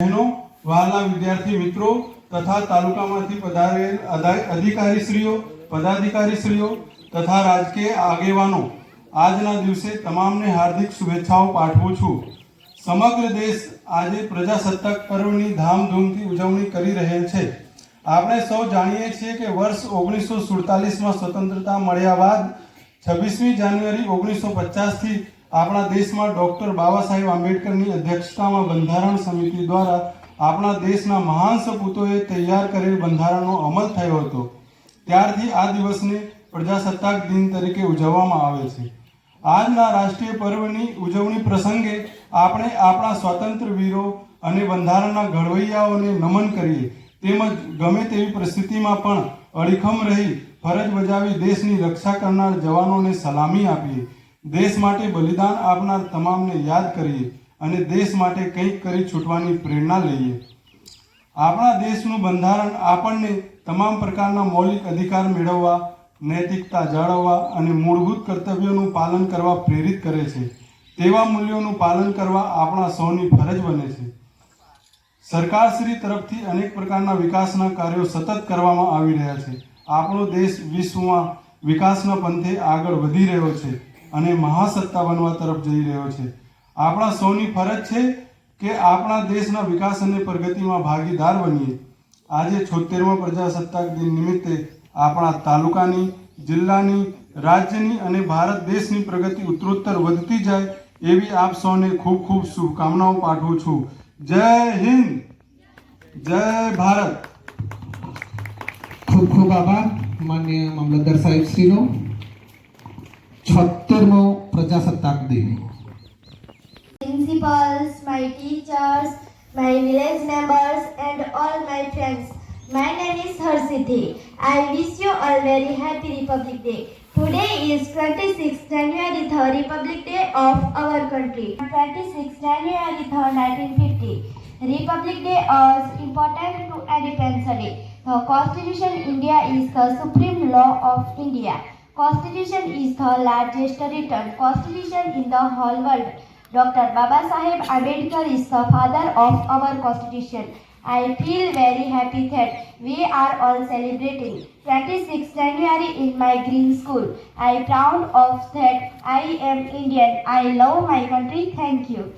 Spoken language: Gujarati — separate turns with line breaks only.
બહેનો વિદ્યાર્થી મિત્રો તથા તાલુકામાંથી પધારેલ શ્રીઓ અધિકારીશ્રીઓ, પદાધિકારીશ્રીઓ તથા રાજકીય આગેવાનો, આજના દિવસે તમામને હાર્દિક શુભેચ્છાઓ પાઠવું છું. સમગ્ર દેશ આજે પ્રજાસત્તાક પર્વની ધામધૂમથી ઉજવણી કરી રહેલ છે. આપણે સૌ જાણીએ છીએ કે વર્ષ ઓગણીસો સુડતાલીસમાં સ્વતંત્રતા મળ્યા બાદ છવ્વીસમી જાન્યુઆરી ઓગણીસો પચાસથી આપણા દેશમાં ડૉક્ટર બાબા સાહેબ આંબેડકરની અધ્યક્ષતામાં બંધારણ સમિતિ દ્વારા આપણા દેશના મહાન સપૂતોએ તૈયાર કરેલ બંધારણનો અમલ થયો હતો. ત્યારથી આ દિવસને પ્રજાસત્તાક દિન તરીકે ઉજવવામાં આવે છે. આજના રાષ્ટ્રીય પર્વની ઉજવણી પ્રસંગે આપણે આપણા સ્વાતંત્ર્ય વીરો અને બંધારણના ઘડવૈયાઓને નમન કરીએ. તેમજ ગમે તેવી પરિસ્થિતિમાં પણ અડીખમ રહી ફરજ બજાવી દેશની રક્ષા કરનાર જવાનોને સલામી આપીએ. દેશ માટે બલિદાન આપનાર તમામને યાદ કરીએ અને દેશ માટે કંઈક કરી છૂટવાની પ્રેરણા લઈએ. આપણા દેશનું બંધારણ આપણને તમામ પ્રકારના મૌલિક અધિકાર મેળવવા, નૈતિકતા જાળવવા અને મૂળભૂત કર્તવ્યોનું પાલન કરવા પ્રેરિત કરે છે. તેવા મૂલ્યોનું પાલન કરવા આપણા સૌની ફરજ બને છે. સરકારશ્રી તરફથી અનેક પ્રકારના વિકાસના કાર્યો સતત કરવામાં આવી રહ્યા છે. આપણો દેશ વિશ્વમાં વિકાસના પંથે આગળ વધી રહ્યો છે. અને મહાસત્તા બનવા તરફ જઈ રહ્યો છે. આપણા સૌની ફરજ છે કે આપણા દેશના વિકાસ અને પ્રગતિમાં ભાગીદાર બનીએ. આજે છોતેરમા પ્રજાસત્તાક દિન નિમિત્તે આપણા તાલુકાની, જિલ્લાની, રાજ્યની અને ભારત દેશની પ્રગતિ ઉત્તરોત્તર વધતી જાય એવી આપ સૌને ખૂબ ખૂબ શુભકામનાઓ પાઠવું છું. જય હિન્દ! જય ભારત!
ખૂબ ખૂબ આભાર, માન્ય મામલતદાર સાહેબ છોતેરમો પ્રજાસત્તાક દિન
principals, my teachers, my village members, and all my friends. My name is Harsithi. I wish you all very happy Republic Day. Today is 26 January, the Republic Day of our country. 26 January, 1950. Republic Day is important to Independence Day. The Constitution India is the supreme law of India. Constitution is the largest written constitution in the whole world. Dr. Baba Saheb Ambedkar is the father of our constitution. I feel very happy that we are all celebrating 26 January in my green school. I proud of that I am Indian. I love my country. Thank you.